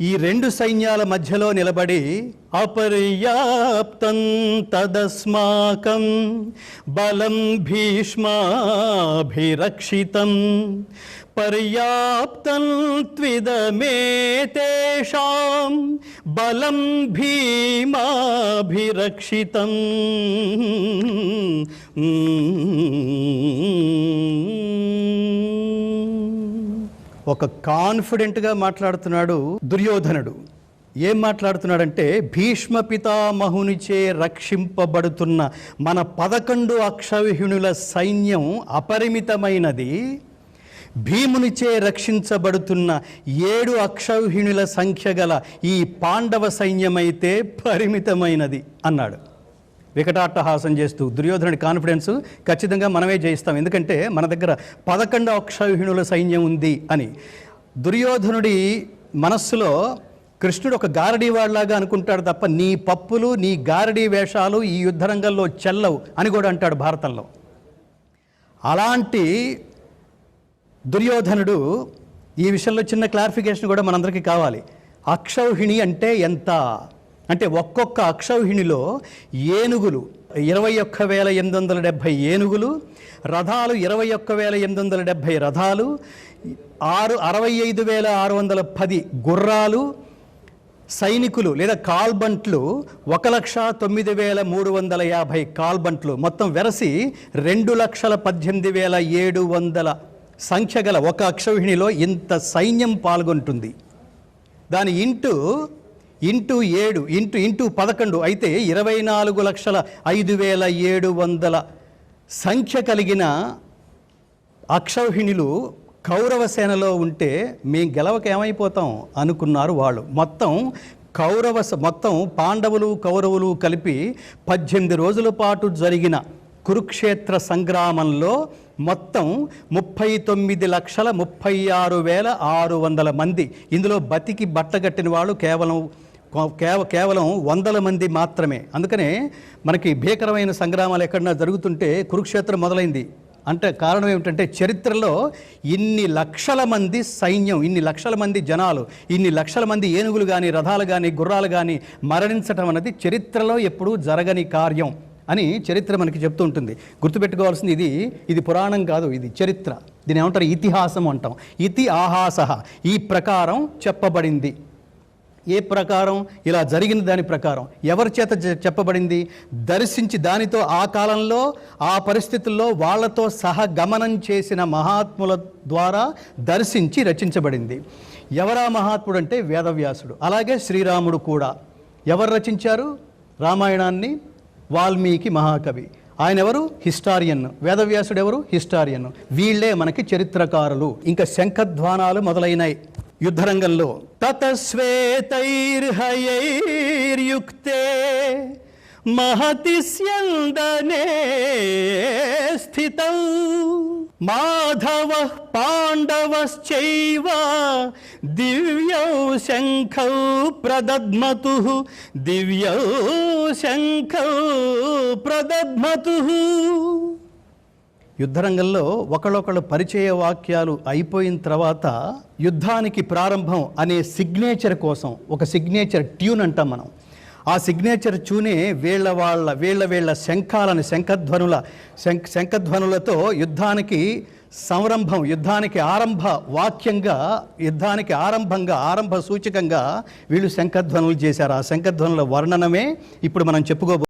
ఈ రెండు సైన్యాల మధ్యలో నిలబడి అపర్యాప్తం తదస్మాకం బలం భీష్మాభిరక్షితం. పర్యాప్తం త్విదమేతేషాం బలం భీమాభిరక్షితం. ఒక కాన్ఫిడెంట్గా మాట్లాడుతున్నాడు దుర్యోధనుడు. ఏం మాట్లాడుతున్నాడంటే భీష్మ పితామహునిచే రక్షింపబడుతున్న మన పదకొండు అక్షవిహీనుల సైన్యం అపరిమితమైనది. భీమునిచే రక్షించబడుతున్న ఏడు అక్షౌహిణుల సంఖ్య గల ఈ పాండవ సైన్యమైతే పరిమితమైనది అన్నాడు. వికటాట్టహాసం చేస్తూ దుర్యోధనుడి కాన్ఫిడెన్స్ ఖచ్చితంగా మనమే జయిస్తాం. ఎందుకంటే మన దగ్గర పదకొండు అక్షౌహిణుల సైన్యం ఉంది అని. దుర్యోధనుడి మనస్సులో కృష్ణుడు ఒక గారడీ వాళ్ళలాగా అనుకుంటాడు తప్ప నీ పప్పులు నీ గారడీ వేషాలు ఈ యుద్ధరంగంలో చెల్లవు అని కూడా అంటాడు భారతంలో. అలాంటి దుర్యోధనుడు ఈ విషయంలో చిన్న క్లారిఫికేషన్ కూడా మనందరికీ కావాలి. అక్షౌహిణి అంటే ఎంత? అంటే ఒక్కొక్క అక్షౌహిణిలో ఏనుగులు ఇరవై ఒక్క వేల ఎనిమిది వందల డెబ్భై ఏనుగులు రథాలు ఇరవై ఒక్క వేల ఎనిమిది వందల డెబ్భై రథాలు ఆరు అరవై ఐదు వేల ఆరు వందల పది గుర్రాలు సైనికులు లేదా కాల్బంట్లు ఒక లక్ష తొమ్మిది వేల మూడు వందల యాభై కాల్బంట్లు. మొత్తం వెరసి రెండు లక్షల పద్దెనిమిది వేల ఏడు వందల సంఖ్య గల ఒక అక్షౌహిణిలో ఇంత సైన్యం పాల్గొంటుంది. దాని ఇంటూ ఇంటూ ఏడు ఇంటూ ఇంటూ పదకొండు అయితే ఇరవై నాలుగు లక్షల ఐదు వేల ఏడు వందల సంఖ్య కలిగిన అక్షౌహిణులు కౌరవ సేనలో ఉంటే మేము గెలవక ఏమైపోతాం అనుకున్నారు వాళ్ళు. మొత్తం కౌరవ మొత్తం పాండవులు కౌరవులు కలిపి పద్దెనిమిది రోజుల పాటు జరిగిన కురుక్షేత్ర సంగ్రామంలో మొత్తం ముప్పై తొమ్మిది లక్షల ముప్పై ఆరు వేల ఆరు వందల మంది. ఇందులో బతికి బట్టగట్టిన వాళ్ళు కేవలం కేవ కేవలం వందల మంది మాత్రమే. అందుకనే మనకి భీకరమైన సంగ్రామాలు ఎక్కడన్నా జరుగుతుంటే కురుక్షేత్రం మొదలైంది. అంటే కారణం ఏమిటంటే చరిత్రలో ఇన్ని లక్షల మంది సైన్యం ఇన్ని లక్షల మంది జనాలు ఇన్ని లక్షల మంది ఏనుగులు కానీ రథాలు కానీ గుర్రాలు కానీ మరణించటం అనేది చరిత్రలో ఎప్పుడూ జరగని కార్యం అని చరిత్ర మనకి చెప్తూ ఉంటుంది. గుర్తుపెట్టుకోవాల్సింది ఇది ఇది పురాణం కాదు ఇది చరిత్ర. దీని ఏమంటారు? ఇతిహాసం అంటాం. ఇతి ఆహాస. ఈ ప్రకారం చెప్పబడింది. ఏ ప్రకారం ఇలా జరిగిన దాని ప్రకారం. ఎవరి చేత చెప్పబడింది? దర్శించి దానితో ఆ కాలంలో ఆ పరిస్థితుల్లో వాళ్ళతో సహగమనం చేసిన మహాత్ముల ద్వారా దర్శించి రచించబడింది. ఎవరా మహాత్ముడు అంటే వేదవ్యాసుడు. అలాగే శ్రీరాముడు కూడా. ఎవరు రచించారు? రామాయణాన్ని వాల్మీకి మహాకవి. ఆయన ఎవరు హిస్టారియన్. వేదవ్యాసుడు ఎవరు హిస్టారియన్. వీళ్ళే మనకి చరిత్రకారులు. ఇంకా శంఖధ్వానాలు మొదలైనాయి. యుద్ధరంగంలో. తతశ్వేతైర్హయైర్యుక్తే మహతి స్థిత. మాధవ పాండవశ్చైవ దివ్యౌ శంఖౌ ప్రదద్మతు. దివ్యౌ శంఖౌ ప్రదద్మతు. యుద్ధరంగంలో ఒకళ్ళొకళ్ళు పరిచయ వాక్యాలు అయిపోయిన తర్వాత యుద్ధానికి ప్రారంభం అనే సిగ్నేచర్ కోసం ఒక సిగ్నేచర్ ట్యూన్ అంటాం మనం. ఆ సిగ్నేచర్ ట్యూనే వీళ్ళ వాళ్ళ వీళ్ళ వీళ్ళ శంఖాలని శంఖధ్వనుల శంఖ శంఖధ్వనులతో యుద్ధానికి సంరంభం యుద్ధానికి ఆరంభ వాక్యంగా యుద్ధానికి ఆరంభంగా ఆరంభ సూచకంగా వీళ్ళు శంఖధ్వనులు చేశారు. ఆ శంఖధ్వనుల వర్ణనమే ఇప్పుడు మనం చెప్పుకోబో